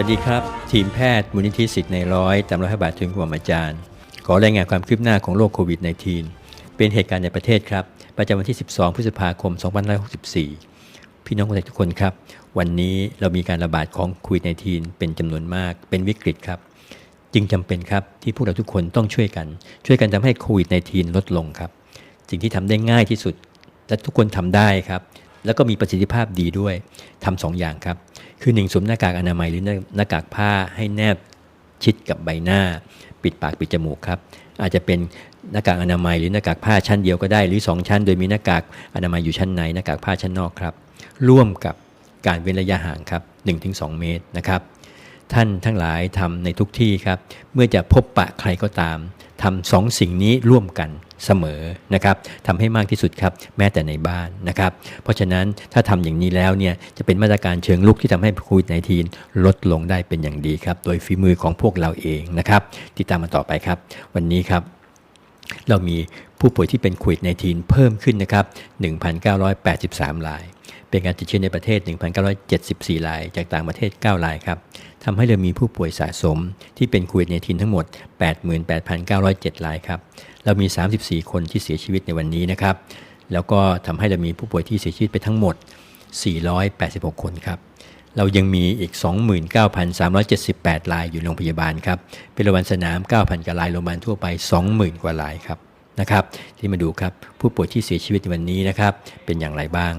วัสดีครับ ทีมแพทย์มูลนิธิสิทธิ์ในร้อยตามร้อยพระบาทถึงกรมอาจารย์ ขอรายงานความคืบหน้าของโรคโควิด -19 เป็นเหตุการณ์ในประเทศครับ ประจำวันที่ 12 พฤษภาคม 2564 พี่น้องคนไทยทุกคนครับ วันนี้เรามีการระบาดของโควิด -19 เป็นจำนวนมาก เป็นวิกฤตครับ จึงจำเป็นครับที่พวกเราทุกคนต้องช่วยกัน ช่วยกันทำให้โควิด -19 ลดลงครับ สิ่งที่ทำได้ง่ายที่สุดและทุกคนทำได้ครับ แล้วก็มีประสิทธิภาพดีด้วยทำสองอย่างครับ คือหนึ่งสวมหน้ากากอนามัยหรือหน้ากากผ้าให้แนบชิดกับใบหน้า ปิดปากปิดจมูกครับ อาจจะเป็นหน้ากากอนามัยหรือหน้ากากผ้าชั้นเดียวก็ได้ หรือ 2 ชั้น โดยมีหน้ากากอนามัยอยู่ชั้นในหน้ากากผ้าชั้นนอกครับ ร่วมกับการเว้นระยะห่างครับ 1-2 เมตรนะครับ ท่านทั้งหลายทำในทุกที่ครับ เมื่อจะพบปะใครก็ตาม ทำสองสิ่งนี้ร่วมกันเสมอนะครับทำให้มากที่สุดครับแม้แต่ในบ้านนะครับ เพราะฉะนั้นถ้าทำอย่างนี้แล้วเนี่ยจะเป็นมาตรการเชิงลุกที่ทำให้โควิด -19 ลดลงได้เป็นอย่างดีครับ โดยฝีมือของพวกเราเองนะครับ ติดตามมาต่อไปครับ วันนี้ครับ เรามีผู้ป่วยที่เป็นโควิด -19 เพิ่มขึ้นนะครับ 1,983ราย เป็นการติดเชื้อในประเทศ 1,974ราย จากต่างประเทศ 9 รายครับทำให้เรามีผู้ป่วยสะสมที่เป็นโควิด -19 ทั้งหมด 88,907รายครับ เรามี 34 คนที่เสียชีวิตในวันนี้นะครับ แล้วก็ทำให้เรามีผู้ป่วยที่เสียชีวิตไปทั้งหมด 486 คนครับ เรายังมีอีก 29,378 รายอยู่โรงพยาบาลครับ เป็นโรงพยาบาลสนาม 9,000กว่าราย โรงพยาบาลทั่วไป 20,000 กว่ารายครับนะครับที่มาดูครับผู้ป่วยที่เสียชีวิตในวันนี้นะครับเป็นอย่างไรบ้าง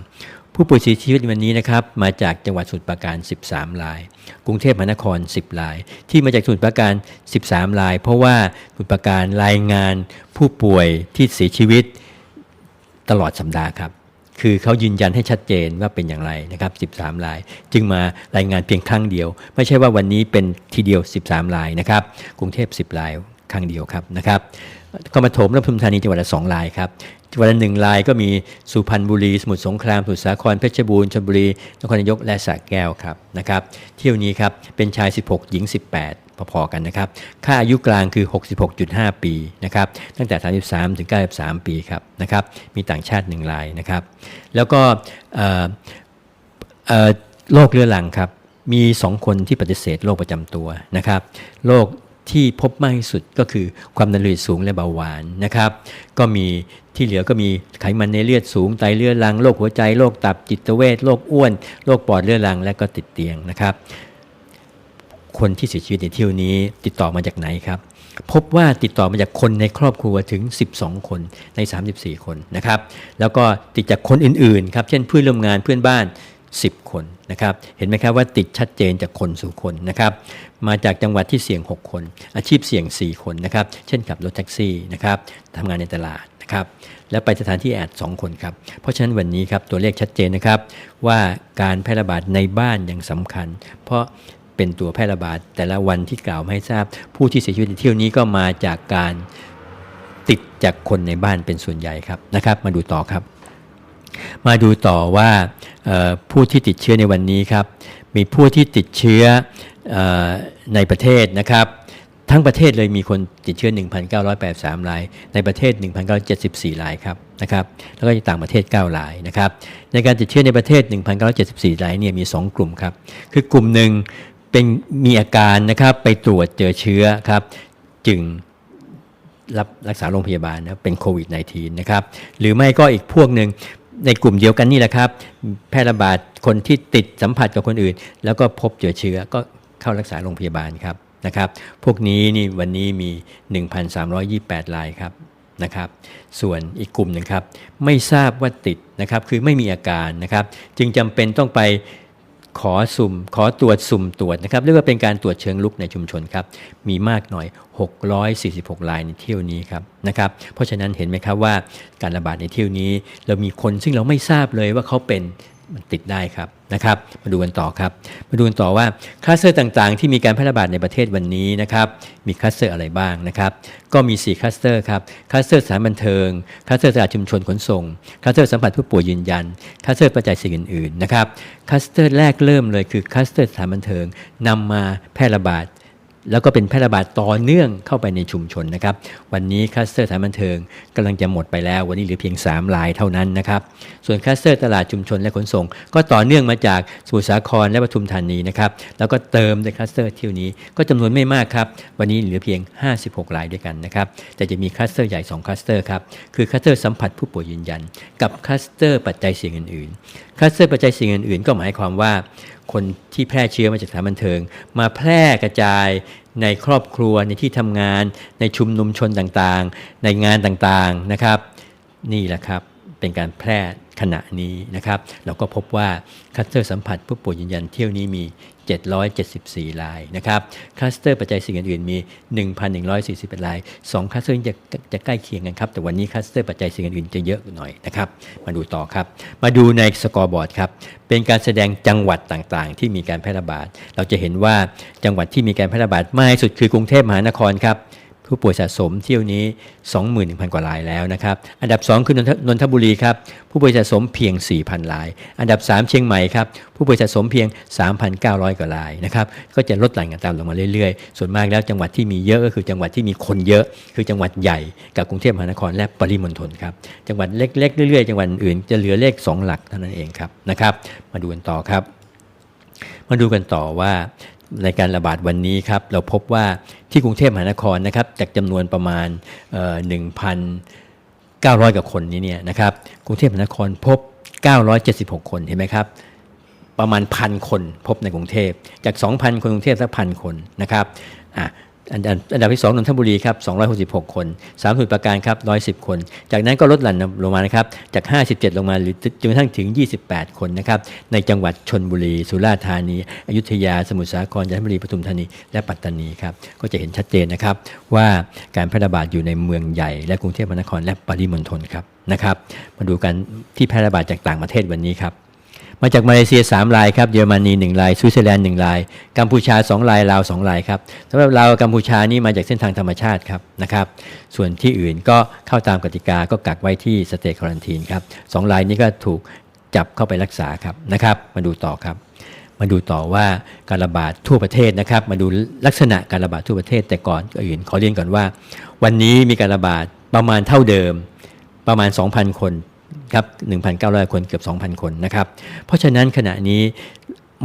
ผู้ป่วยเสียชีวิตวันนี้นะครับมาจากจังหวัดสมุทรปราการ 13ราย กรุงเทพมหานคร 10ราย ที่มาจากสมุทรปราการ 13ราย เพราะว่าสมุทรปราการรายงานผู้ป่วยที่เสียชีวิตตลอดสัปดาห์ครับ คือเขายืนยันให้ชัดเจนว่าเป็นอย่างไรนะครับ 13 ราย จึงมารายงานเพียงครั้งเดียว ไม่ใช่ว่าวันนี้เป็นทีเดียว 13 รายนะครับ กรุงเทพ 10 รายครั้งเดียวครับนะครับก็มาโถมและปทุมธานีจังหวัดละ2รายครับ วัดละหนึ่งรายก็มีสุพรรณบุรี สมุทรสงครามสมุทรสาครเพชรบูรณ์ชลบุรีนครนายกและสระแก้วครับนะครับ เที่ยวนี้ครับเป็นชาย 16 หญิง 18 พอๆกันนะครับ ค่าอายุกลางคือ 66.5 ปีนะครับตั้งแต่ 33 ถึง 93 ปีครับนะครับมีต่างชาติหนึ่งรายนะครับ แล้วก็โรคเรื้อรังครับมี 2 คนที่ปฏิเสธโรคประจำตัวนะครับโรค ที่พบมากที่สุดก็คือความดันโลหิตสูงและเบาหวานนะครับ ก็มีที่เหลือก็มีไขมันในเลือดสูงไตเรื้อรังโรคหัวใจโรคตับจิตเวชโรคอ้วนโรคปอดเรื้อรังและก็ติดเตียงนะครับ คนที่เสียชีวิตในเที่ยวนี้ติดต่อมาจากไหนครับพบว่าติดต่อมาจากคนในครอบครัวถึง 12 คนใน 34 คนนะครับ แล้วก็ติดจากคนอื่นๆครับ เช่นเพื่อนร่วมงานเพื่อนบ้าน 10 คนนะครับเห็นไหมครับว่าติดชัดเจนจากคนสู่คนนะครับมาจากจังหวัดที่เสี่ยง 6 คน อาชีพเสี่ยง 4 คนนะครับเช่นขับรถแท็กซี่นะครับทำงานในตลาดนะครับและไปสถานที่แอด2คนครับเพราะฉะนั้นวันนี้ครับตัวเลขชัดเจนนะครับว่าการแพร่ระบาดในบ้านยังสำคัญ เพราะเป็นตัวแพร่ระบาดแต่ละวันที่กล่าวมาให้ทราบ ผู้ที่เสียชีวิตในเที่ยวนี้ก็มาจากการติดจากคนในบ้านเป็นส่วนใหญ่ครับนะครับ มาดูต่อครับ มาดูต่อว่าผู้ที่ติดเชื้อในวันนี้ครับ มีผู้ที่ติดเชื้ออในประเทศนะครับ ทั้งประเทศเลยมีคนติดเชื้อ 1,983ราย ในประเทศ 1,974รายครับนะครับ แล้วก็ต่างประเทศ 9 รายนะครับ ในการติดเชื้อในประเทศ 1,974รายเนี่ยมี 2 กลุ่มครับ คือกลุ่มหนึ่งเป็นมีอาการนะครับไปตรวจเจอเชื้อครับ จึงรับรักษาโรงพยาบาลนะเป็นโควิด -19 นะครับ หรือไม่ก็อีกพวกหนึ่ง ในกลุ่มเดียวกันนี่แหละครับ แพร่ระบาดคนที่ติดสัมผัสกับคนอื่น แล้วก็พบเจอเชื้อก็เข้ารักษาโรงพยาบาลครับนะครับ พวกนี้นี่วันนี้มี 1,328รายครับนะครับ ส่วนอีกกลุ่มหนึ่งครับ ไม่ทราบว่าติดนะครับคือไม่มีอาการนะครับ จึงจำเป็นต้องไป ขอสุ่มขอตรวจสุ่มตรวจนะครับเรียกว่าเป็นการตรวจเชิงลุกในชุมชนครับมีมากหน่อย 646รายในเที่ยวนี้ครับนะครับเพราะฉะนั้นเห็นไหมครับว่าการระบาดในเที่ยวนี้ เรามีคนซึ่งเราไม่ทราบเลยว่าเขาเป็น มันติดได้ครับนะครับ มาดูกันต่อครับ มาดูกันต่อว่าคลัสเตอร์ต่างๆ ที่มีการแพร่ระบาดในประเทศวันนี้นะครับมีคลัสเตอร์อะไรบ้างนะครับ ก็มี 4คลัสเตอร์ครับคลัสเตอร์สถานบันเทิงคลัสเตอร์ตลาดชุมชนขนส่งคลัสเตอร์สัมผัสผู้ป่วยยืนยันคลัสเตอร์ปัจจัยสิ่งอื่นๆนะครับคลัสเตอร์แรกเริ่มเลยคือคลัสเตอร์สถานบันเทิงนำมาแพร่ระบาด แล้วก็เป็นแพร่ระบาดต่อเนื่องเข้าไปในชุมชนนะครับ วันนี้คลัสเตอร์สถานบันเทิงกำลังจะหมดไปแล้ว วันนี้เหลือเพียง 3 รายเท่านั้นนะครับ ส่วนคลัสเตอร์ตลาดชุมชนและขนส่ง ก็ต่อเนื่องมาจากสมุทรสาครและปทุมธานีนะครับ แล้วก็เติมในคลัสเตอร์เที่ยวนี้ก็จำนวนไม่มากครับ วันนี้เหลือเพียง 56 รายด้วยกันนะครับ แต่จะมีคลัสเตอร์ใหญ่2คลัสเตอร์ครับ คือคลัสเตอร์สัมผัสผู้ป่วยยืนยัน กับคลัสเตอร์ปัจจัยเสี่ยงอื่นๆ คลัสเตอร์ปัจจัยเสี่ยงอื่นๆ ก็หมายความว่า คนที่แพร่เชื้อมาจากสถานบันเทิง มาแพร่กระจายในครอบครัวในที่ทำงาน ในชุมนุมชนต่างๆ ในงานต่างๆนะครับ นี่แหละครับ เป็นการแพร่ขณะนี้นะครับเราก็พบว่าคลัสเตอร์สัมผัสผู้ป่วยยืนยันเที่ยวนี้มี 774รายนะครับคลัสเตอร์ปัจจัยสิ่งอื่นมี 1,141ราย2คลัสเตอร์จะจะใกล้เคียงกันครับแต่วันนี้คลัสเตอร์ปัจจัยสิ่งอื่นจะเยอะหน่อยนะครับมาดูต่อครับ มาดูในสกอร์บอร์ดครับเป็นการแสดงจังหวัดต่างๆ ที่มีการแพร่ระบาด เราจะเห็นว่าจังหวัดที่มีการแพร่ระบาดมากที่สุดคือกรุงเทพมหานครครับ ผู้ป่วยสะสมเที่ยวนี้ 21,000 กว่ารายแล้วนะครับ อันดับ 2 คือนนทนนทบุรีครับ ผู้ป่วยสะสมเพียง 4,000 ราย อันดับ 3 เชียงใหม่ครับ ผู้ป่วยสะสมเพียง 3,900 กว่ารายนะครับ ก็จะลดหลั่นกันตามลงมาเรื่อยๆ ส่วนมากแล้วจังหวัดที่มีเยอะก็คือจังหวัดที่มีคนเยอะ คือจังหวัดใหญ่กับกรุงเทพมหานครและปริมณฑลครับ จังหวัดเล็กๆเรื่อยๆ จังหวัดอื่นจะเหลือเลข 2 หลักเท่านั้นเองครับนะครับ มาดูกันต่อครับ มาดูกันต่อว่า ในการระบาดวันนี้ครับเราพบว่าที่กรุงเทพมหานครนะครับจากจำนวนประมาณหนึ่งพันเก้าร้อยกว่าคนนี้เนี่ยนะครับกรุงเทพมหานครพบ 976 คนเห็นไหมครับประมาณพันคนพบในกรุงเทพจาก 2,000 คนกรุงเทพสักพันคนนะครับอะ อันดับอันดับที่2นนทบุรีครับ266 คน3สมุทรปราการครับ110 คน จากนั้นก็ลดหลั่นลงมานะครับจาก 57 ลงมาหรือจนกระทั่งถึง 28 คนนะครับในจังหวัดชนบุรี สุราษฎร์ธานี อยุธยา สมุทรสาครจันทบุรีปทุมธานี และปัตตานีครับก็จะเห็นชัดเจนนะครับว่าการแพร่ระบาดอยู่ในเมืองใหญ่ และกรุงเทพมหานครและปริมณฑลครับนะครับมาดูกันที่แพร่ระบาดจากต่างประเทศวันนี้ครับ มาจากมาเลเซีย 3 รายครับเยอรมนี1รายสวิตเซอร์แลนด์1ราย กัมพูชา 2 รายลาว 2 รายครับสำหรับลาวกัมพูชานี่มาจากเส้นทางธรรมชาติครับนะครับ ส่วนที่อื่นก็เข้าตามกติกาก็กักไว้ที่สเตทควอนตีนครับสองรายนี้ก็ถูกจับเข้าไปรักษาครับนะครับ มาดูต่อครับ มาดูต่อว่าการระบาดทั่วประเทศนะครับ มาดูลักษณะการระบาดทั่วประเทศแต่ก่อนอื่นขอเรียนก่อนว่า วันนี้มีการระบาดประมาณเท่าเดิมประมาณ 2,000 คน ครับ 1,900 คนเกือบ 2,000 คนนะครับ เพราะฉะนั้นขณะนี้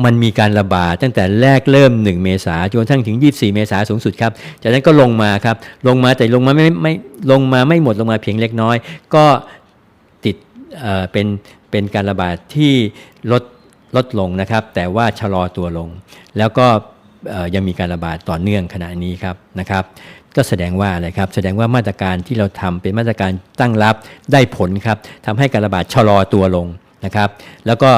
มันมีการระบาดตั้งแต่แรกเริ่ม 1 เมษาจนกระทั่งถึง 24 เมษาสูงสุดครับ จากนั้นก็ลงมาครับ ลงมาแต่ลงมาไม่ไม่ลงมาไม่หมดลงมาเพียงเล็กน้อย ก็ติดเอ่อเป็นเป็นการระบาดที่ลดลดลงนะครับ แต่ว่าชะลอตัวลง แล้วก็ ยังมีการระบาดต่อเนื่องขณะนี้ครับนะครับก็แสดงว่าอะไรครับแสดงว่ามาตรการที่เราทำเป็นมาตรการตั้งรับได้ผลครับทำให้การระบาดชะลอตัวลงนะครับ แล้วก็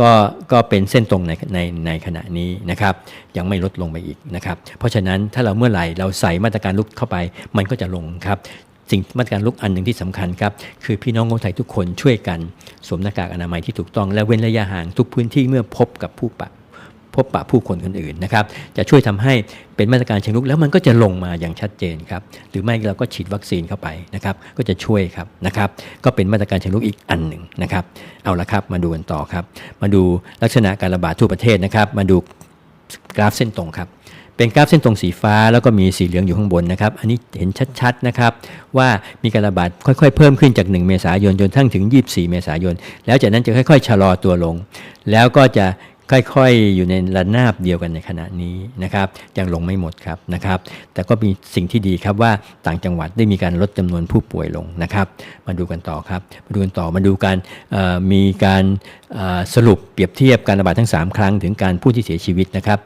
ก็ก็เป็นเส้นตรงในในในขณะนี้นะครับ ยังไม่ลดลงไปอีกนะครับ เพราะฉะนั้นถ้าเราเมื่อไหร่เราใส่มาตรการลุกเข้าไป มันก็จะลงครับสิ่งมาตรการลุกอันหนึ่งที่สำคัญครับ คือพี่น้องคนไทยทุกคนช่วยกันสวมหน้ากากอนามัยที่ถูกต้องและเว้นระยะห่างทุกพื้นที่เมื่อพบกับผู้ปะ พบปะผู้คนคนอื่นนะครับจะช่วยทำให้เป็นมาตรการเชิงรุกแล้วมันก็จะลงมาอย่างชัดเจนครับหรือไม่เราก็ฉีดวัคซีนเข้าไปนะครับก็จะช่วยครับนะครับก็เป็นมาตรการเชิงรุกอีกอันหนึ่งนะครับเอาละครับมาดูกันต่อครับ มาดูลักษณะการระบาดทั่วประเทศนะครับ มาดูกราฟเส้นตรงครับเป็นกราฟเส้นตรงสีฟ้าแล้วก็มีสีเหลืองอยู่ข้างบนนะครับ อันนี้เห็นชัดๆนะครับว่ามีการระบาดค่อยๆ เพิ่มขึ้นจาก 1 เมษายนจนทั้งถึง 24 เมษายน แล้วจากนั้นจะค่อยๆ ชะลอตัวลง แล้วก็จะ ค่อยๆ อยู่ในระนาบเดียวกันในขณะนี้นะครับยังลงไม่หมดครับนะครับ แต่ก็มีสิ่งที่ดีครับว่าต่างจังหวัดได้มีการลดจำนวนผู้ป่วยลงนะครับ มาดูกันต่อครับมาดูกันต่อมาดูการมีการสรุปเปรียบเทียบการระบาดทั้ง 3 ครั้งถึงการผู้ที่เสียชีวิตนะครับ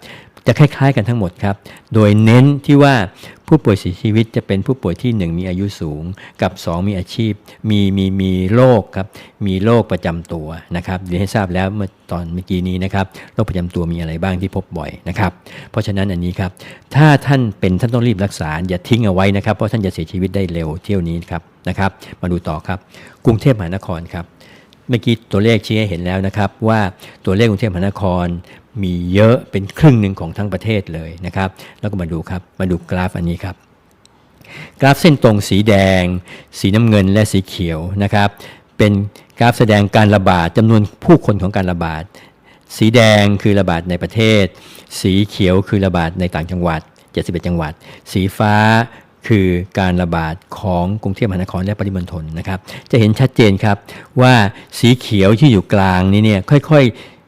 จะคล้ายๆ กันทั้งหมดครับ โดยเน้นที่ว่า ผู้ป่วยเสียชีวิตจะเป็นผู้ป่วยที่ 1 มีอายุสูง กับ 2 มีอาชีพ มีมีมีโรคครับมีโรคประจำตัวนะครับเรียนให้ทราบแล้วเมื่อตอนเมื่อกี้นี้นะครับโรคประจำตัวมีอะไรบ้างที่พบบ่อยนะครับเพราะฉะนั้นอันนี้ครับถ้าท่านเป็นท่านต้องรีบรักษาอย่าทิ้งเอาไว้นะครับเพราะท่านจะเสียชีวิตได้เร็วเที่ยวนี้ครับนะครับ มาดูต่อครับ กรุงเทพมหานครครับเมื่อกี้ตัวเลขชี้ให้เห็นแล้วนะครับว่าตัวเลขกรุงเทพมหานคร มีเยอะเป็นครึ่งหนึ่งของทั้งประเทศเลยนะครับ แล้วก็มาดูครับ มาดูกราฟอันนี้ครับ กราฟเส้นตรงสีแดง สีน้ำเงินและสีเขียวนะครับ เป็นกราฟแสดงการระบาดจำนวนผู้คนของการระบาด สีแดงคือระบาดในประเทศ สีเขียวคือระบาดในต่างจังหวัด 71 จังหวัด สีฟ้าคือการระบาดของกรุงเทพมหานครและปริมณฑลนะครับ จะเห็นชัดเจนครับว่าสีเขียวที่อยู่กลางนี้เนี่ยค่อยๆ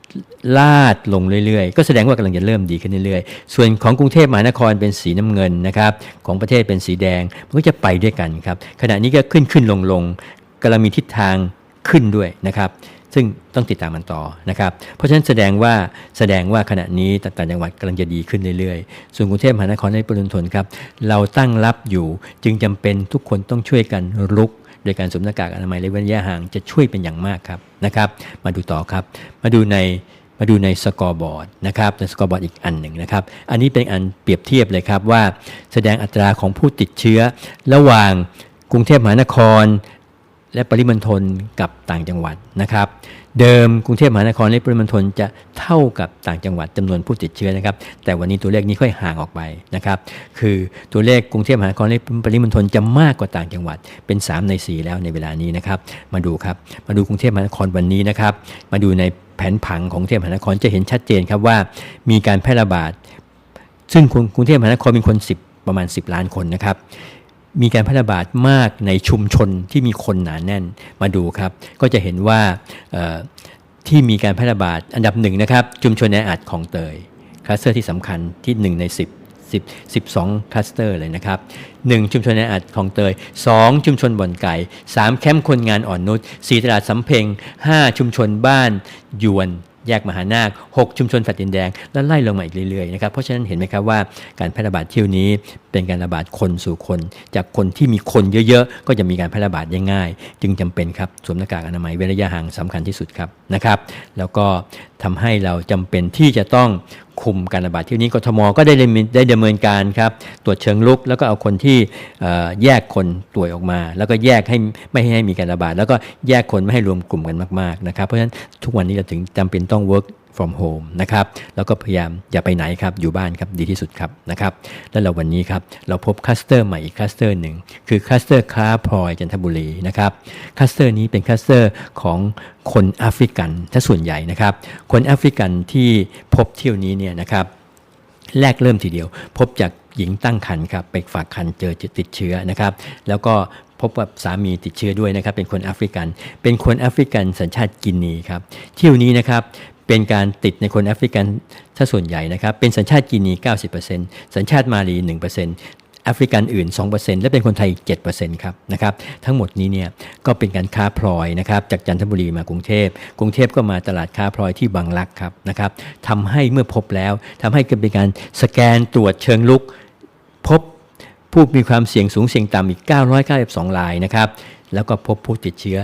ลาดลงเรื่อยๆ ก็แสดงว่ากำลังจะเริ่มดีขึ้นเรื่อยๆ ส่วนของกรุงเทพมหานครเป็นสีน้ำเงินนะครับ ของประเทศเป็นสีแดง มันก็จะไปด้วยกันครับ ขณะนี้ก็ขึ้นขึ้นลงลงกำลังมีทิศทางขึ้นด้วยนะครับ ซึ่งต้องติดตามมันต่อนะครับ เพราะฉะนั้นแสดงว่าแสดงว่าขณะนี้ต่างจังหวัดกำลังจะดีขึ้นเรื่อยๆ ส่วนกรุงเทพมหานครและปริมณฑลครับ เราตั้งรับอยู่จึงจำเป็นทุกคนต้องช่วยกันรุกโดยการสวมหน้ากากอนามัยและเว้นระยะห่างจะช่วยเป็นอย่างมากครับนะครับ มาดูต่อครับ มาดูใน มาดูในสกอร์บอร์ดนะครับในสกอร์บอร์ดอีกอันหนึ่งนะครับ อันนี้เป็นอันเปรียบเทียบเลยครับว่าแสดงอัตราของผู้ติดเชื้อระหว่างกรุงเทพมหานคร และปริมณฑลกับต่างจังหวัดนะครับ เดิมกรุงเทพมหานครและปริมณฑลจะเท่ากับต่างจังหวัดจำนวนผู้ติดเชื้อนะครับ แต่วันนี้ตัวเลขนี้ค่อยห่างออกไปนะครับ คือตัวเลขกรุงเทพมหานครและปริมณฑลจะมากกว่าต่างจังหวัดเป็น 3 ใน 4 แล้วในเวลานี้นะครับ มาดูครับ มาดูกรุงเทพมหานครวันนี้นะครับ มาดูในแผนผังของกรุงเทพมหานครจะเห็นชัดเจนครับว่า มีการแพร่ระบาด ซึ่งกรุงเทพมหานครมีคน 10 ประมาณ 10 ล้านคนนะครับ มีการแพร่ระบาดมากในชุมชนที่มีคนหนาแน่นมาดูครับ ก็จะเห็นว่าที่มีการแพร่ระบาดอันดับหนึ่งนะครับชุมชนแออัดของเตยคลัสเตอร์ที่สำคัญที่ 1 ใน 10 10 12คลัสเตอร์เลยนะครับ 1 ชุมชนแออัดของเตย 2 ชุมชนบ่อนไก่ 3 แคมป์คนงานอ่อนนุช4ตลาดสำเพ็ง5 ชุมชนบ้านยวน แยกมหานาค 6 ชุมชนสัตว์ดินแดง และไล่ลงมาอีกเรื่อยๆนะครับเพราะฉะนั้นเห็นไหมครับว่าการแพร่ระบาดเที่ยวนี้เป็นการระบาดคนสู่คน จากคนที่มีคนเยอะๆ ก็จะมีการแพร่ระบาดได้ง่าย จึงจำเป็นครับสวมหน้ากากอนามัยเว้นระยะห่างสำคัญที่สุดครับนะครับ แล้วก็ทำให้เราจำเป็นที่จะต้องคุมการระบาดที่นี้กทมก็ได้ดำเนินได้ดำเนินการครับตรวจเชิงลุก แล้วก็เอาคนที่แยกคนตัวออกมา แล้วก็แยกให้ไม่ให้มีการระบาด แล้วก็แยกคนไม่ให้รวมกลุ่มกันมากๆนะครับเพราะฉะนั้นทุกวันนี้เราถึงจำเป็นต้อง work from home นะครับแล้วก็พยายามอย่าไปไหนครับอยู่บ้านครับดีที่สุดครับนะครับแล้วเราวันนี้ครับเราพบคลัสเตอร์ใหม่อีกคลัสเตอร์หนึ่งคือคลัสเตอร์ค้าพลอยจันทบุรีนะครับคลัสเตอร์นี้เป็นคลัสเตอร์ของคนแอฟริกันถ้าส่วนใหญ่นะครับ คนแอฟริกันที่พบเที่ยวนี้เนี่ยนะครับแรกเริ่มทีเดียว พบจากหญิงตั้งครรภ์ครับไปฝากครรภ์เจอติดเชื้อนะครับ แล้วก็พบว่าสามีติดเชื้อด้วยนะครับ เป็นคนแอฟริกัน เป็นคนแอฟริกันสัญชาติกินีครับ เที่ยวนี้นะครับ เป็นการติดในคนแอฟริกันถ้าส่วนใหญ่นะครับ เป็นสัญชาติกินี 90%สัญชาติมาลี 1%แอฟริกันอื่น 2%และเป็นคนไทยอีก7%ครับนะครับทั้งหมดนี้เนี่ยก็เป็นการค้าพลอยนะครับจากจันทบุรีมากรุงเทพกรุงเทพก็มาตลาดค้าพลอยที่บางรักครับนะครับทำให้เมื่อพบแล้วทำให้เกิดเป็นการสแกนตรวจเชิงลุก ผู้มีความเสี่ยงสูงเสี่ยงต่ำอีก 992รายนะครับแล้วก็พบผู้ติดเชื้อ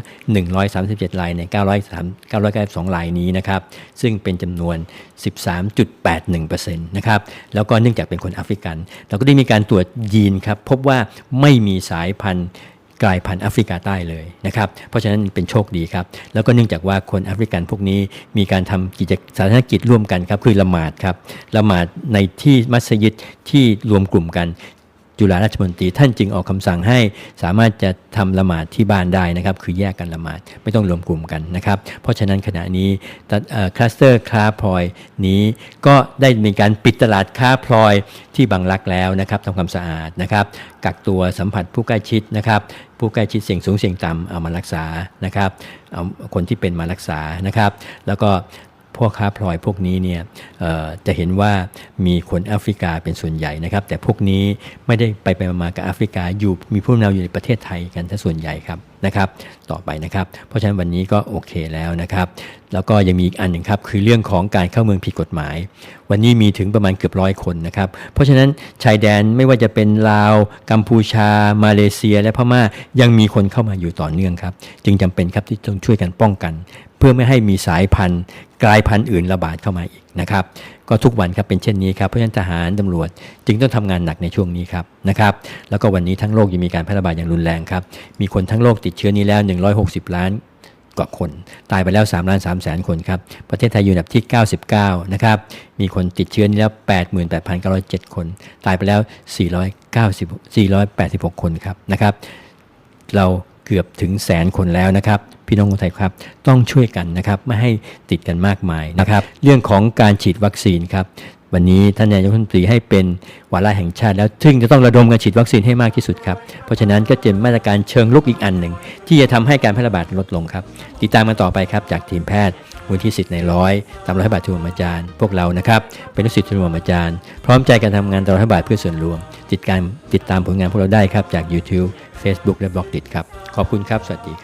137 รายใน903 992 รายนี้นะครับ ซึ่งเป็นจำนวน 13.81%นะครับ แล้วก็เนื่องจากเป็นคนแอฟริกัน เราก็ได้มีการตรวจยีนครับ พบว่าไม่มีสายพันธุ์กลายพันธุ์แอฟริกาใต้เลยนะครับ เพราะฉะนั้นเป็นโชคดีครับ แล้วก็เนื่องจากว่าคนแอฟริกันพวกนี้มีการทำกิจสาธารณกิจร่วมกันครับ คือละหมาดครับ ละหมาดในที่มัสยิดที่รวมกลุ่มกัน จุฬาราชมนตรีท่านจึงออกคำสั่งให้สามารถจะทำละหมาดที่บ้านได้นะครับ คือแยกกันละหมาดไม่ต้องรวมกลุ่มกันนะครับ เพราะฉะนั้นขณะนี้คลัสเตอร์ค้าพลอยนี้ก็ได้มีการปิดตลาดค้าพลอยที่บางรักแล้วนะครับทำความสะอาดนะครับ กักตัวสัมผัสผู้ใกล้ชิดนะครับผู้ใกล้ชิดเสี่ยงสูงเสี่ยงต่ำเอามารักษานะครับเอาคนที่เป็นมารักษานะครับ แล้วก็ พ่อค้าพลอยพวกนี้เนี่ยจะเห็นว่ามีคนแอฟริกาเป็นส่วนใหญ่นะครับ แต่พวกนี้ไม่ได้ไปไปมาๆกับแอฟริกาอยู่มีผู้นำอยู่ในประเทศไทยกันถ้าส่วนใหญ่ครับ นะครับ ต่อไปนะครับ เพราะฉะนั้นวันนี้ก็โอเคแล้วนะครับ แล้วก็ยังมีอีกอันหนึ่งครับ คือเรื่องของการเข้าเมืองผิดกฎหมาย วันนี้มีถึงประมาณเกือบร้อยคนนะครับ เพราะฉะนั้นชายแดนไม่ว่าจะเป็นลาว กัมพูชา มาเลเซีย และพม่ายังมีคนเข้ามาอยู่ต่อเนื่องครับ จึงจำเป็นครับที่ต้องช่วยกันป้องกัน เพื่อไม่ให้มีสายพันธุ์กลายพันธุ์อื่นระบาดเข้ามาอีกนะครับ ก็ทุกวันครับเป็นเช่นนี้ครับเพราะฉะนั้นทหารตำรวจจึงต้องทำงานหนักในช่วงนี้ครับนะครับแล้วก็วันนี้ทั้งโลกยังมีการแพร่ระบาดอย่างรุนแรงครับมีคนทั้งโลกติดเชื้อนี้แล้ว 160 ล้านกว่าคนตายไปแล้ว3ล้าน3แสนคนครับประเทศไทยอยู่อันดับที่ 99 นะครับ มีคนติดเชื้อนี้แล้ว 88,907 คน ตายไปแล้ว 490 486 คนครับนะครับ เรา เกือบถึงแสนคนแล้วนะครับ พี่น้องคนไทยครับ ต้องช่วยกันนะครับไม่ให้ติดกันมากมายนะครับ เรื่องของการฉีดวัคซีนครับ วันนี้ท่านนายกรัฐมนตรีให้เป็นวาระแห่งชาติแล้ว ซึ่งจะต้องระดมการฉีดวัคซีนให้มากที่สุดครับ เพราะฉะนั้นก็จะมาตรการเชิงลุกอีกอันหนึ่ง ที่จะทำให้การแพร่ระบาดลดลงครับ ติดตามกันต่อไปครับ จากทีมแพทย์มูลที่สิทธิ์ในร้อยตามร้อยบาททุนอาจารย์ พวกเรานะครับ เป็นลูกศิษย์ทุนอาจารย์ พร้อมใจกันทำงานตามร้อยบาทเพื่อส่วนรวม ติดการติดตามผลงานพวกเราได้ครับจาก YouTube Facebook และบล็อกดิครับขอบคุณครับสวัสดีครับ